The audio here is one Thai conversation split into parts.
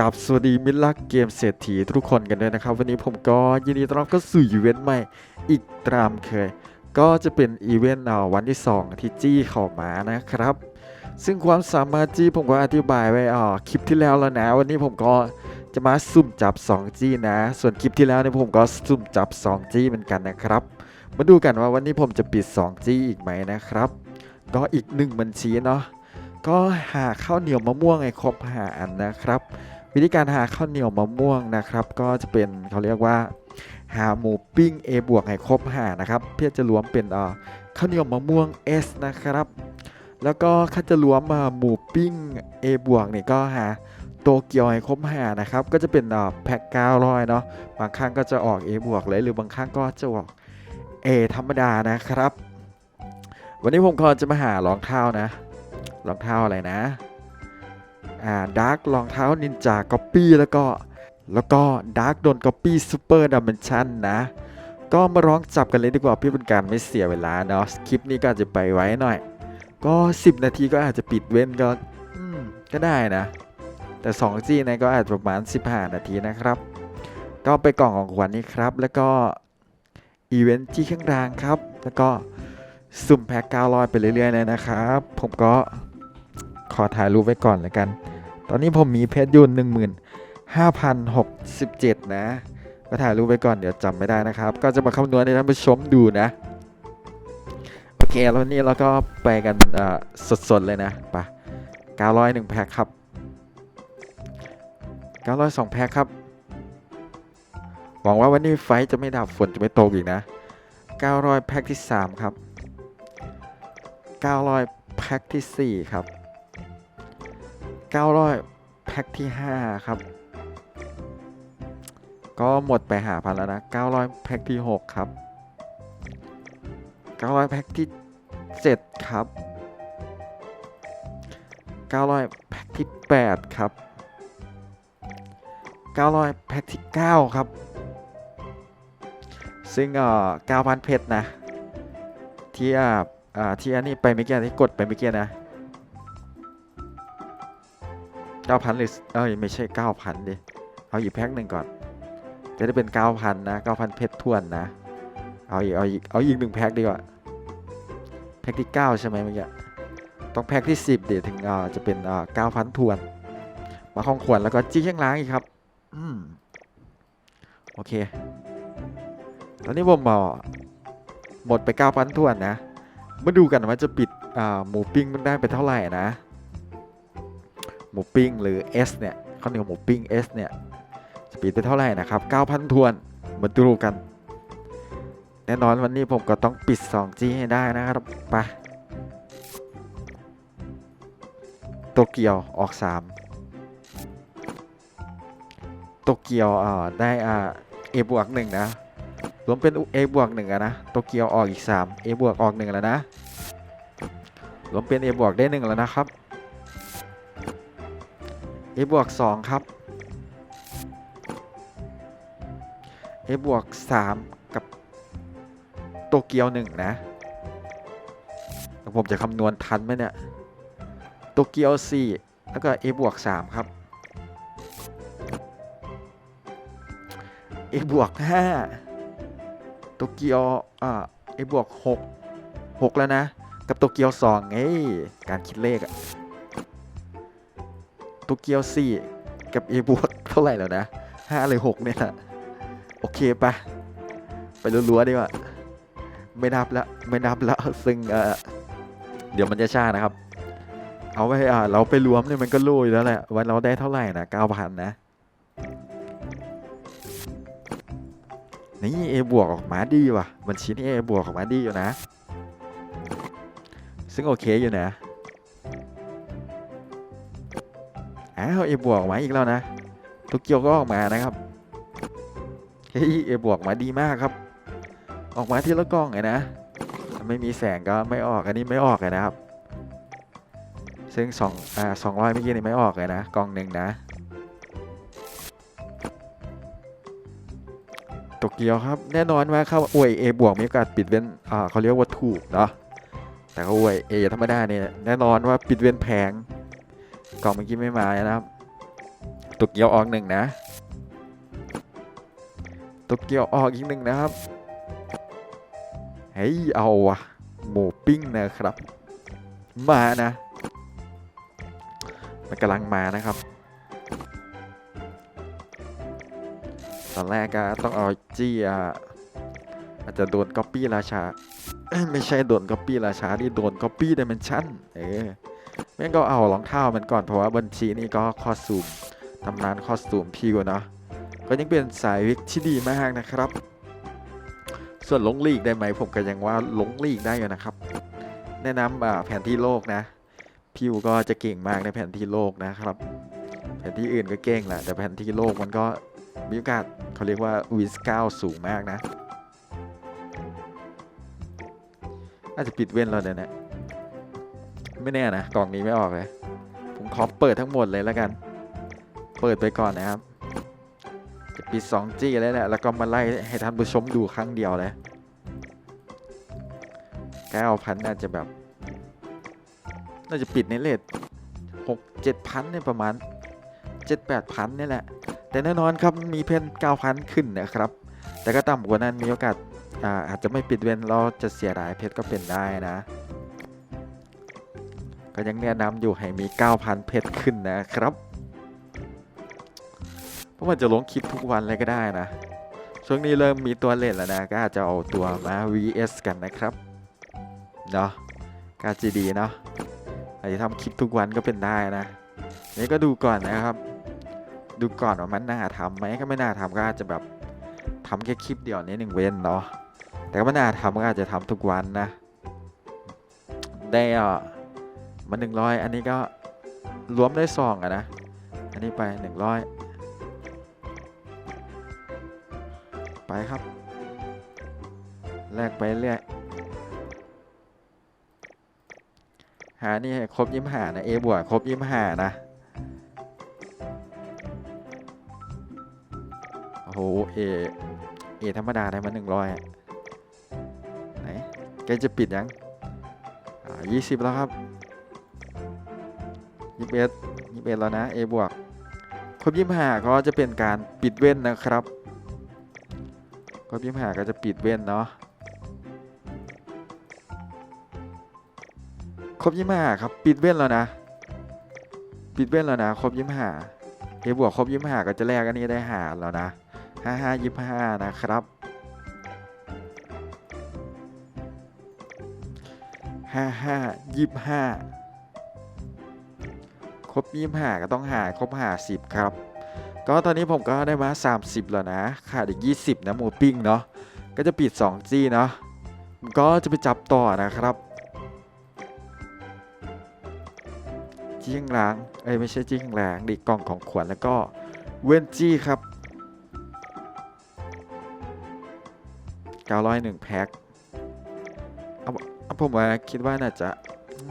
กับสวัสดีมิตรรักเกมเศรษฐีทุกคนกันด้วยนะครับ วันนี้ผมก็ยินดีต้อนรับเข้าสู่อีเวนต์ใหม่อีกตามเคย ก็จะเป็นอีเวนต์อ่อวันที่ 2 ที่จี้เข้ามานะครับ ซึ่งความสามารถจี้ผมก็อธิบายไว้อ่อคลิปที่แล้วแล้วนะ วันนี้ผมก็จะมาสุ่มจับ 2 จี้นะ ส่วนคลิปที่แล้วเนี่ยผมก็สุ่มจับ 2 จี้เหมือนกันนะครับ มาดูกันว่าวันนี้ผมจะปิด 2 จี้อีกไหมนะครับ ก็อีกหนึ่งบัญชีเนาะก็หาข้าวเหนียวมะม่วงให้ครบหาอันนะครับ วิธีการหาข้าวเหนียวมะม่วงนะครับ ก็จะเป็นเขาเรียกว่า หาหมูปิ้ง A บวกให้ครบหานะครับ เพื่อจะรวมเป็นอ่อข้าวเหนียวมะม่วง S นะครับ แล้วก็ถ้าจะรวมมาหมูปิ้ง A บวกนี่ก็หาโตเกียวให้ครบหานะครับ ก็จะเป็นอ่อแพ็ค900เนาะบางครั้งก็จะออก A บวกเลยหรือบางครั้งก็จะออก A ธรรมดานะครับ วันนี้ผมก็จะมาหารองเท้านะรองเท้าอะไรนะ ดาร์กรองเท้านินจาก็ปปี้แล้วก็แล้วก็ดาร์กโดนก๊อปปี้ซูเปอร์ดัมเบลชันนะ ก็มาร้องจับกันเลยดีกว่าเพื่อเป็นการไม่เสียเวลาเนาะคลิปนี้ก็อาจจะไปไว้หน่อย ก็ 10 นาทีก็อาจจะปิดเว้นก็ก็ได้นะ แต่2จีนะก็อาจจะประมาณ 15 นาทีนะครับ ก็ไปกล่องของขวัญนี้ครับ แล้วก็อีเวนต์ที่ข้างล่างครับ แล้วก็สุ่มแพ็ค900ไปเรื่อยๆเลยนะครับ ผมก็ ขอถ่ายรูปไว้ก่อนแล้วกัน ตอนนี้ผมมีเพชรยูน15,067 นะก็ถ่ายรูปไว้ก่อนเดี๋ยวจำไม่ได้นะครับ ก็จะมาคำนวณให้ท่านผู้ชมดูนะ โอเคแล้วนี้เราก็ไปกันสดๆเลยนะไปะ901แพ็คครับ902แพ็คครับ หวังว่าวันนี้ไฟจะไม่ดับฝนจะไม่ตกอีกนะ 900 แพ็คที่ 3 ครับ 900 แพ็คทีสี่4 ครับ 900 แพ็คที่ 5 ครับ ก็หมดไปหาพันแล้วนะ 900 แพ็คที่ 6 ครับ 900 แพ็คที่ 7 ครับ 900 แพ็คที่ 8 ครับ 900 แพ็คที่ 9 ครับ ซึ่งเอ่อ9,000 เพชรนะ ที่อ่าที่อันนี้ไปเมื่อกี้ที่กดไปเมื่อกี้นะ 9,000หรือเอ้ยไม่ใช่9,000ดิเอาอีกแพ็คหนึ่งก่อน จะได้เป็น9,000นนะ9,000เพชรทวนนะ เอาอีกเอาอีกเอาอีกหนึ่งแพ็คดีกว่าแพ็คที่9ใช่ไหมเมื่อกี้ต้องแพ็คที่10เดี๋ยวถึงอ่าจะเป็นเอ่า9,000ทวน มาของขวัญแล้วก็จี้ข้างล่างอีกครับอืมโอเค ตอนนี้ผมเอาหมดไป9,000ทวนนะมาดูกันว่าจะปิดหมูปิ้งมันได้ไปเท่าไหร่นะ หมูปิ้งหรือ S เนี่ยข้าวเหนียวหมูปิ้ง S เนี่ยจะปิดไปเท่าไหร่นะครับ 9,000 ทวนมาดูกัน แน่นอนวันนี้ผมก็ต้องปิด 2G ให้ได้นะครับไปโตเกียวออก 3 โตเกียวอ่าได้อ่า A บวกหนึ่งนะรวมเป็น A บวกหนึ่งนะโตเกียวออกอีก 3 A บวกออกหนึ่งแล้วนะรวมเป็น A บวกได้หนึ่งแล้วนะครับ A บวก2ครับ A บวก3กับโตเกียว1นะแล้วผมจะคำนวณทันไหมเนี่ยโตเกียว4แล้วก็ A บวก3ครับ A บวก5โตเกียวอ่า A บวก6 6 แล้วนะ กับโตเกียว2ไงการคิดเลขอะ โตเกียว4กับ A บวกเท่าไหร่แล้วนะ5หรือ6เนี่ยนะโอเคปะไปรัวๆดีกว่าไม่นับแล้วไม่นับแล้วซึ่งเดี๋ยวมันจะช้านะครับ เอาไว้เราไปรวมเนี่ยมันก็รู้อยู่แล้วแหละว่าเราได้เท่าไหร่นะ9,000นะนี่ A บวกออกมาดีว่ะ บัญชีนี้ A บวกออกมาดีอยู่นะ ซึ่งโอเคอยู่นะ อ้าวเอบวกมาอีกแล้วนะโตเกียวก็ออกมานะครับเฮ้ยเอบวกมาดีมากครับ ออกมาทีละกล้องไงนะไม่มีแสงก็ไม่ออกอันนี้ไม่ออกเลยนะครับ ซึ่งสองอ่าสองร้อยเมื่อกี้นี่ไม่ออกเลยนะกล้องหนึ่งนะโตเกียวครับแน่นอนว่าเข้าอวยเอบวกมีโอกาสปิดเว้นอ่าเขาเรียกว่าถูกเนาะแต่ก็อวยเอธรรมดาเนี่ยแน่นอนว่าปิดเว้นแพง กล่องเมื่อกี้ไม่มานะครับ ตุกเกียวออกหนึ่งนะ ตุกเกียวออกอีกหนึ่งนะครับ เฮ้ย เอาวะหมูปิ้งนะครับ มานะ มันกำลังมานะครับ ตอนแรกก็ต้องเอาจี้อะอาจจะโดนก๊อปปี้ราชาเอ้ยไม่ใช่โดนก๊อปปี้ราชาที่โดนก๊อปปี้ดิเมนชั่น เออ แม่งก็เอารองเท้ามันก่อนเพราะว่าบัญชีนี่ก็คอสตูมตำนานคอสตูมพิวเนาะก็ยังเป็นสายวิกที่ดีมากนะครับ ส่วนลงลีกได้ไหมผมก็ยังว่าลงลีกได้อยู่นะครับ แนะนำแผนที่โลกนะ พิวก็จะเก่งมากในแผนที่โลกนะครับ แผนที่อื่นก็เก่งแหละแต่แผนที่โลกมันก็มีโอกาสเขาเรียกว่าวิสก้าสูงมากนะอาจจะปิดเว้นเราเดี๋ยนี้ ไม่แน่นะกล่องนี้ไม่ออกเลย ผมขอเปิดทั้งหมดเลยแล้วกัน เปิดไปก่อนนะครับจะปิด 2G แล้วแหละแล้วก็มาไล่ให้ท่านผู้ชมดูครั้งเดียวเลย9,000น่าจะแบบ น่าจะปิดในเลทหกเจ็ดพันเนี่ยประมาณเจ็ดแปดพันนี่แหละ แต่แน่นอนครับมีเพนเก้าพันขึ้นนะครับ แต่ก็ต่ำกว่านั้นมีโอกาสอาอาจจะไม่ปิดเว้นเราจะเสียดายเพชรก็เป็นได้นะ ก็ยังแนะนำอยู่ให้มี 9,000 เพชรขึ้นนะครับเพราะมันจะลงคลิปทุกวันเลยก็ได้นะ ช่วงนี้เริ่มมีตัวเล่นแล้วนะ ก็อาจจะเอาตัวมา VS กันนะครับเนาะก็จะดีเนาะอาจจะทำคลิปทุกวันก็เป็นได้นะ นี่ก็ดูก่อนนะครับ ดูก่อนว่ามันน่าทำไหมก็ไม่น่าทำก็อาจจะแบบทำแค่คลิปเดียวนี้หนึ่งเว้นเนาะแต่ก็ไม่น่าทำก็อาจจะทำทุกวันนะได้อะ มาหนึ่งร้อยอันนี้ก็รวมได้ซองอะนะ อันนี้ไปหนึ่งร้อยไปครับ แลกไปเรื่อย หานี่ครบยิ้มหานะ A บวกครบยิ้มหานะ โอ้โห A A ธรรมดาได้มาหนึ่งร้อยไหนแกจะปิดยังอ่ายี่สิบแล้วครับ ยี่สิบเอ็ดยี่สิบเอ็ดแล้วนะ A บวกครบยี่สิบห้าก็จะเป็นการปิดเว้นนะครับครบยี่สิบห้าก็จะปิดเว้นเนาะครบยี่ห้าครับ ปิดเว้นแล้วนะ ปิดเว้นแล้วนะครบยี่ห้าเอบวกครบยี่ห้าก็จะแลกอันนี้ได้หาแล้วนะห้าห้ายี่ห้านะครับห้าห้ายี่ห้า ครบยี่ห้าก็ต้องหาครบห้าสิบครับ ก็ตอนนี้ผมก็ได้มา 30 แล้วนะขาดอีก 20 นะหมูปิ้งเนาะก็จะปิด 2G เนาะก็จะไปจับต่อนะครับจี้ข้างหลางเอ้ยไม่ใช่จี้ข้างหลางดิกล่องของขวัญแล้วก็เวนจี้ครับ 901 แพ็คเอาเอาผมว่าคิดว่าน่าจะ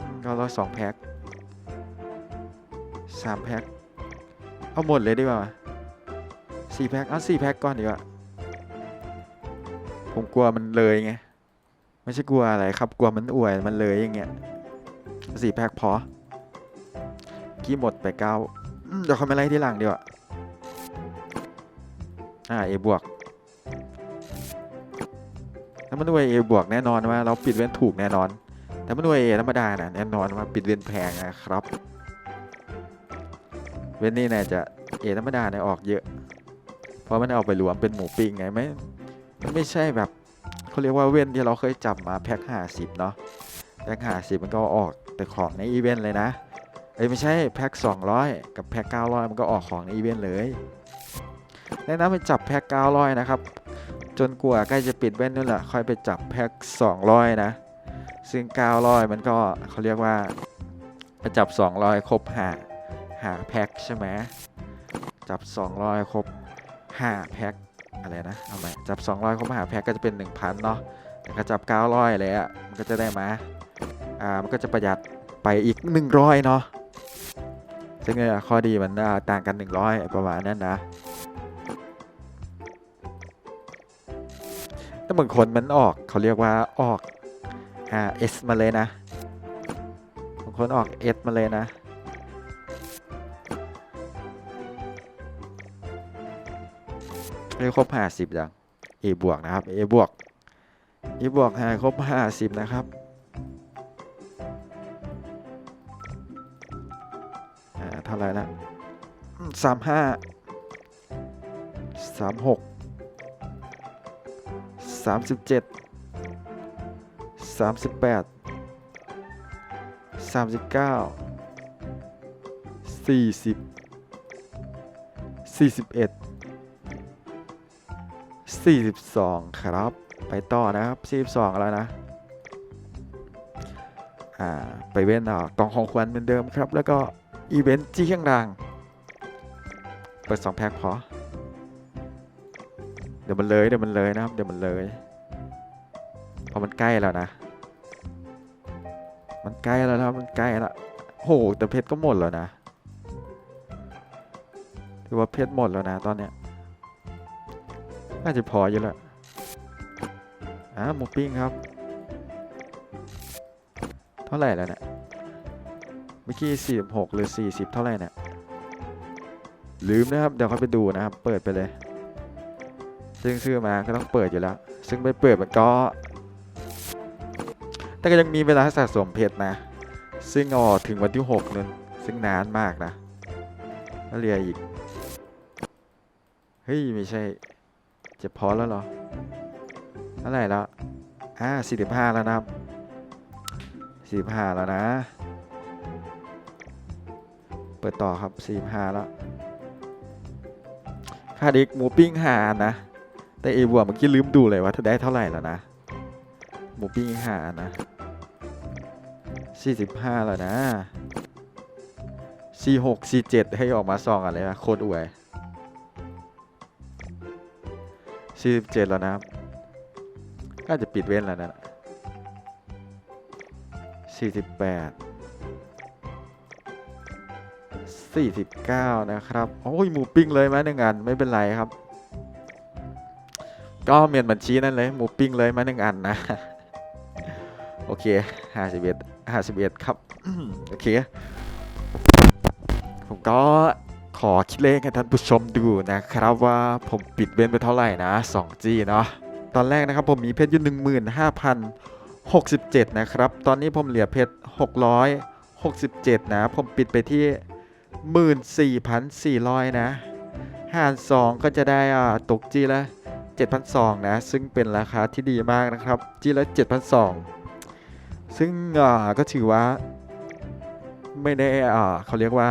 902 แพ็ค 3แพ็คเอาหมดเลยดีกว่า4แพ็คเอา4แพ็คก่อนดีกว่าผมกลัวมันเลยไงไม่ใช่กลัวอะไรครับ กลัวมันอวยมันเลยอย่างเงี้ย4แพ็คพอกี้หมดไปเก้าเดี๋ยวเขาไม่ไล่ที่หลังดีกว่าอ่าเอบวกถ้ามันด้วยเอบวกแน่นอนว่าเราปิดเว้นถูกแน่นอน แต่มันด้วยเอธรรมดานะแน่นอนว่าปิดเว้นแพงนะครับ เว้นนี่น่าจะเอธรรมดาเนี่ยออกเยอะ เพราะมันเอาไปรวมเป็นหมูปิ้งไงไม่มันไม่ใช่แบบเขาเรียกว่าเว้นที่เราเคยจับมาแพ็คห้าสิบเนาะแพ็คห้าสิบมันก็ออกแต่ของในอีเวนต์เลยนะเอ้ยไม่ใช่แพ็ค200 กับแพ็ค900 มันก็ออกของในอีเวนต์เลยแนะนำไปจับแพ็ค900 นะครับ จนกว่าใกล้จะปิดเว้นนั่นแหละค่อยไปจับแพ็ค200 นะ ซึ่ง 900 มันก็เขาเรียกว่าไปจับ 200 ครบหา หาแพ็คใช่ไหมจับ 200 ครบ 5 แพ็คอะไรนะเอาใหม่จับ 200 ครบ 5 แพ็คก็จะเป็น 1,000 เนาะแต่ก็จับ 900เลยอะมันก็จะได้มาอ่ามันก็จะประหยัดไปอีก 100 เนาะซึ่งเนี่ยข้อดีมันต่างกัน 100 ประมาณนั้นนะแต่บางคนมันออกเขาเรียกว่าออกอ่า S มาเลยนะบางคนออก S มาเลยนะ ให้ครบห้าสิบยัง A บวกนะครับ A บวก A บวกหาครบห้าสิบนะครับอ่าเท่าไหร่ละสามห้าสามหกสามสิบเจ็ดสามสิบแปดสามสิบเก้าสี่สิบสี่สิบเอ็ด 42 ครับ ไปต่อนะครับ42แล้วนะอ่าไปเว้นอ่ากล่องของขวัญเหมือนเดิมครับ แล้วก็อีเวนต์จี้ข้างล่างเปิด2แพ็คพอเดี๋ยวมันเลยเดี๋ยวมันเลยนะครับ เดี๋ยวมันเลยเพราะมันใกล้แล้วนะ มันใกล้แล้วนะมันใกล้แล้วโหแต่เพชรก็หมดแล้วนะถือว่าเพชรหมดแล้วนะตอนเนี้ย น่าจะพออยู่แล้วอ่าหมูปิ้งครับ เท่าไหร่แล้วเนี่ยเมื่อกี้46 หรือ 40 เท่าไหร่เนี่ยลืมนะครับ เดี๋ยวเขาไปดูนะครับ เปิดไปเลย ซึ่งซื้อมาก็ต้องเปิดอยู่แล้ว ซึ่งไปเปิดมันก็ แต่ก็ยังมีเวลาสะสมเพชรนะ ซึ่งอ๋อถึงวันที่6นึงซึ่งนานมากนะแล้วเรียอีก เฮ้ย ไม่ใช่ จะพอแล้วเหรอเท่าไหร่แล้วอ่าสี่สิบห้าแล้วนะครับสี่สิบห้าแล้วนะ เปิดต่อครับสี่สิบห้าแล้วค่าด็กหมูปิ้งหานนะ แต่เอบัวเมื่อกี้ลืมดูเลยว่าได้เท่าไหร่แล้วนะ หมูปิ้งหานนะสี่สิบห้าแล้วนะสี่หกสี่เจ็ดให้ออกมาซองอะไรนะโคตรอวย 47แล้วนะครับก็จะปิดเว้นแล้วนะ48 49นะครับ โอ้ยหมูปิ้งเลยไหมหนึ่งอันไม่เป็นไรครับ ก็เมียนบัญชีนั่นเลยหมูปิ้งเลยไหมหนึ่งอันนะ โอเค51 51ครับ โอเค ผมก็ ขอคิดเลขให้ท่านผู้ชมดูนะครับว่าผมปิดเว้นไปเท่าไหร่นะ 2G เนาะตอนแรกนะครับผมมีเพชรอยู่15,067 นะครับ ตอนนี้ผมเหลือเพชร667 นะ ผมปิดไปที่ 14,400 นะ หาร 2 ก็จะได้อ่าตกจีละ 7,200 นะ ซึ่งเป็นราคาที่ดีมากนะครับ จีละ 7,200 ซึ่งอ่าก็ถือว่าไม่ได้อ่าเขาเรียกว่า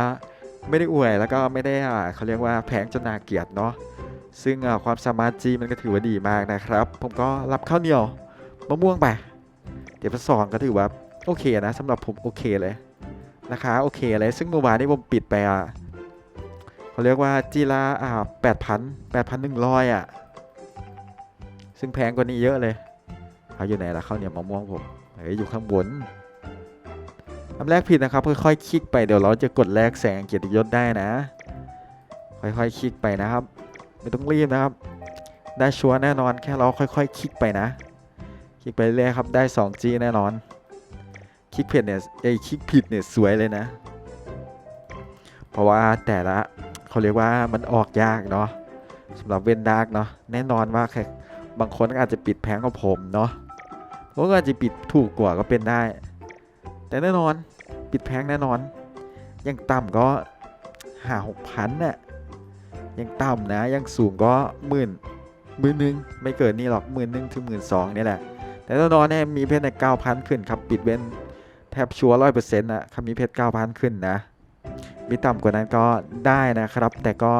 ไม่ได้อวยแล้วก็ไม่ได้เขาเรียกว่าแพงจนนาเกียดเนาะซึ่งความสามารถจีมันก็ถือว่าดีมากนะครับ ผมก็รับข้าวเหนียวมะม่วงไปเดี๋ยวสองก็ถือว่าโอเคนะสำหรับผมโอเคเลยนะคะโอเคเลยซึ่งเมื่อวานนี้ผมปิดไปอะเขาเรียกว่าจีละอ่าแปดพันแปดพันหนึ่งร้อยอะซึ่งแพงกว่านี้เยอะเลยเอาอยู่ไหนล่ะข้าวเหนียวมะม่วงผมเฮ้ยอยู่ข้างบน ทำแรกผิดนะครับค่อยๆคลิกไปเดี๋ยวเราจะกดแลกแสงเกียรติยศได้นะ ค่อยๆคลิกไปนะครับ ไม่ต้องรีบนะครับ ได้ชัวร์แน่นอนแค่เราค่อยๆคลิกไปนะ คลิกไปเรื่อยครับได้ 2G แน่นอน คลิกผิดเนี่ยไอคลิกผิดเนี่ยสวยเลยนะ เพราะว่าแต่ละเขาเรียกว่ามันออกยากเนาะสำหรับเวนดาร์กเนาะแน่นอนว่าแค่บางคนอาจจะปิดแพงกว่าผมเนาะผมก็อาจจะปิดถูกกว่าก็เป็นได้ แต่แน่นอนปิดแพงแน่นอน ยังต่ำก็หาหกพันน่ะยังต่ำนะยังสูงก็หมื่นหมื่นหนึ่งไม่เกินนี่หรอกหมื่นหนึ่งถึงหมื่นสองนี่แหละ แต่แน่นอนเนี่ยมีเพชรในเก้าพันขึ้นครับปิดเว้นแทบชัวร้อยเปอร์เซ็นต์นะครับมีเพชรเก้าพันขึ้นนะมีต่ำกว่านั้นก็ได้นะครับ แต่ก็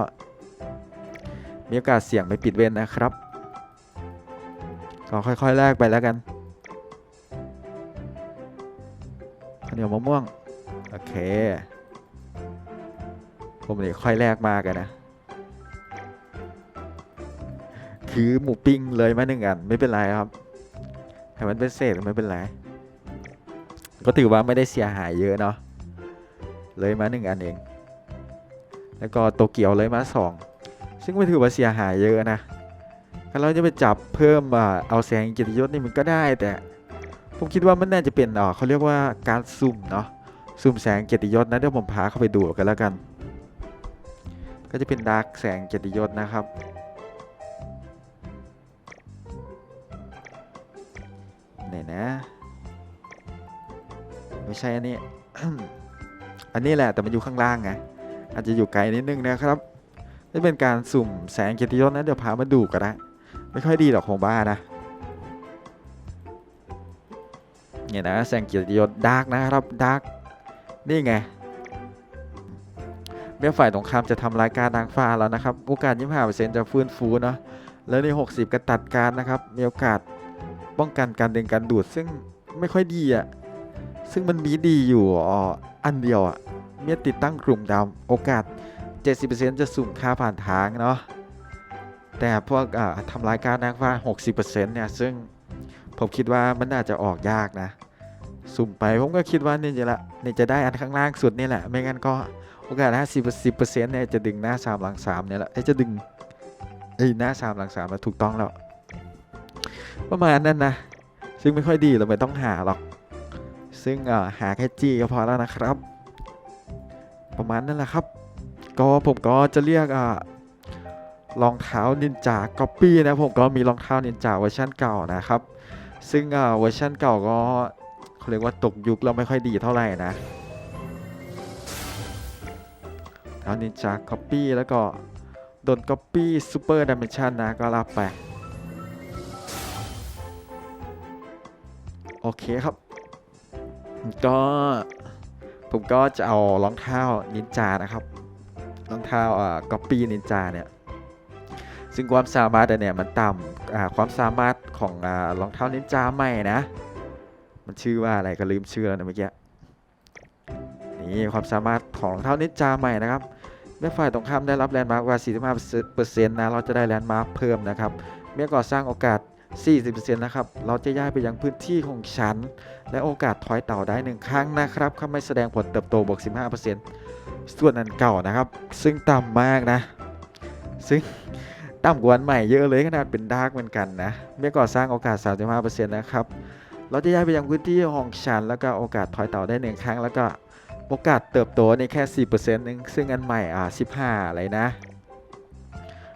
มีโอกาสเสี่ยงไปปิดเว้นนะครับ ก็ค่อยๆแลกไปแล้วกัน ข้าวเหนียวมะม่วง โอเค ผมเลยค่อยแรกมากันนะ คือหมูปิ้งเลยมาหนึ่งอัน ไม่เป็นไรครับให้มันเป็นเศษไม่เป็นไร ก็ถือว่าไม่ได้เสียหายเยอะเนาะ เลยมาหนึ่งอันเอง แล้วก็โตเกียวเลยมาสองซึ่งไม่ถือว่าเสียหายเยอะนะถ้าเราจะไปจับเพิ่มเอาแสงกียรติยศนี่มันก็ได้แต่ ผมคิดว่ามันน่าจะเป็นเขาเรียกว่าการซูมเนาะซูมแสงเกียรติยศนะเดี๋ยวผมพาเข้าไปดูกันแล้วกัน ก็จะเป็นดาร์กแสงเกียรติยศนะครับเนี่ยนะ ไม่ใช่อันนี้ อันนี้แหละแต่มันอยู่ข้างล่างไงอาจจะอยู่ไกลนิดนึงนะครับนี่เป็นการสุ่มแสงเกียรติยศนะเดี๋ยวพามาดูกันนะไม่ค่อยดีหรอกของบ้านนะ เนี่ยนะแสงเกียรติยศดาร์กนะครับดาร์กนี่ไงเมื่อฝ่ายตรงข้ามจะทำรายการนางฟ้าแล้วนะครับ โอกาส 25%จะฟื้นฟูเนาะแล้วใน 60 ก็ตัดการนะครับ มีโอกาสป้องกันการดึงการดูดซึ่งไม่ค่อยดีอะซึ่งมันมีดีอยู่ออันเดียวอะเมื่อติดตั้งกลุ่มดำโอกาส 70%จะสุ่มค่าผ่านทางเนาะแต่พวกทำรายการนางฟ้า 60%เนี่ยซึ่ง ผมคิดว่ามันน่าจะออกยากนะ สุ่มไปผมก็คิดว่านี่จะละนี่จะได้อันข้างล่างสุดนี่แหละ ไม่งั้นก็โอกาส50%เนี่ยจะดึงหน้า3หลัง3เนี่ยแหละจะดึงเอ้หน้า3หลัง3แล้วถูกต้องแล้ว ประมาณนั้นนะ ซึ่งไม่ค่อยดีเราไม่ต้องหาหรอก ซึ่งอ่าหาแค่จี้ก็พอแล้วนะครับ ประมาณนั้นแหละครับ ก็ผมก็จะเรียกอ่ารองเท้านินจาก็ปี้นะผมก็มีรองเท้านินจาเวอร์ชันเก่านะครับ ซึ่งเวอร์ชันเก่าก็เขาเรียกว่าตกยุคแล้วไม่ค่อยดีเท่าไหร่นะเท้านินจาก็ปี้แล้วก็โดนก็ปี้ซูเปอร์ดิเมนชันนะก็รับไป โอเคครับ ก็ผมก็จะเอารองเท้านินจานะครับรองเท้าอ่าก๊อปปี้นินจาเนี่ย ซึ่งความสามารถเนี่ยมันต่ำ ความสามารถของรองเท้านินจาใหม่นะ มันชื่อว่าอะไรก็ลืมชื่อแล้วนะเมื่อกี้นี่ความสามารถของรองเท้านินจาใหม่นะครับเมื่อฝ่ายตรงข้ามได้รับแลนด์มาร์กว่า 45%นะเราจะได้แลนด์มาร์กเพิ่มนะครับ เมื่อก่อสร้างโอกาส 40%นะครับ เราจะย้ายไปยังพื้นที่ของฉัน และโอกาสถอยเต่าได้หนึ่งครั้งนะครับถ้าไม่แสดงผลเติบโตบวก 15%ส่วนอันเก่านะครับ ซึ่งต่ำมากนะ ซึ่ง ต่ำกว่าอันใหม่เยอะเลยขนาดเป็นดาร์กเหมือนกันนะเมื่อก่อสร้างโอกาส 35%นะครับ เราจะย้ายไปยังพื้นที่ของฉัน แล้วก็โอกาสถอยเต่าได้หนึ่งครั้ง แล้วก็โอกาสเติบโตในแค่ 4%นึงซึ่งอันใหม่อ่า15 อะไรนะ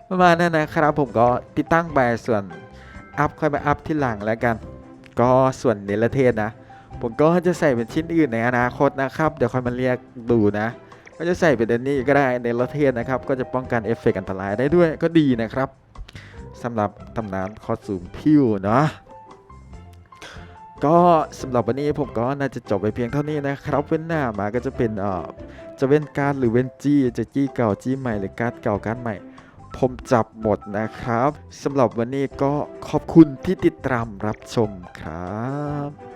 ประมาณนั้นนะครับผมก็ติดตั้งไปส่วนอัพค่อยมาอัพที่หลังแล้วกัน ก็ส่วนเนรเทศนะ ผมก็จะใส่เป็นชิ้นอื่นในอนาคตนะครับ เดี๋ยวค่อยมาเรียกดูนะ ก็จะใส่เป็นอันนี้ก็ได้เนรเทศนะครับ ก็จะป้องกันเอฟเฟกต์อันตรายได้ด้วยก็ดีนะครับสำหรับตำนานคอสตูมพิวเนาะก็สำหรับวันนี้ผมก็น่าจะจบไปเพียงเท่านี้นะครับ เว้นหน้ามาก็จะเป็นเอ่อจะเว้นการหรือเว้นจี้จะจี้เก่าจี้ใหม่หรือการ์ดเก่าการ์ดใหม่ ผมจับหมดนะครับสำหรับวันนี้ก็ขอบคุณที่ติดตามรับชมครับ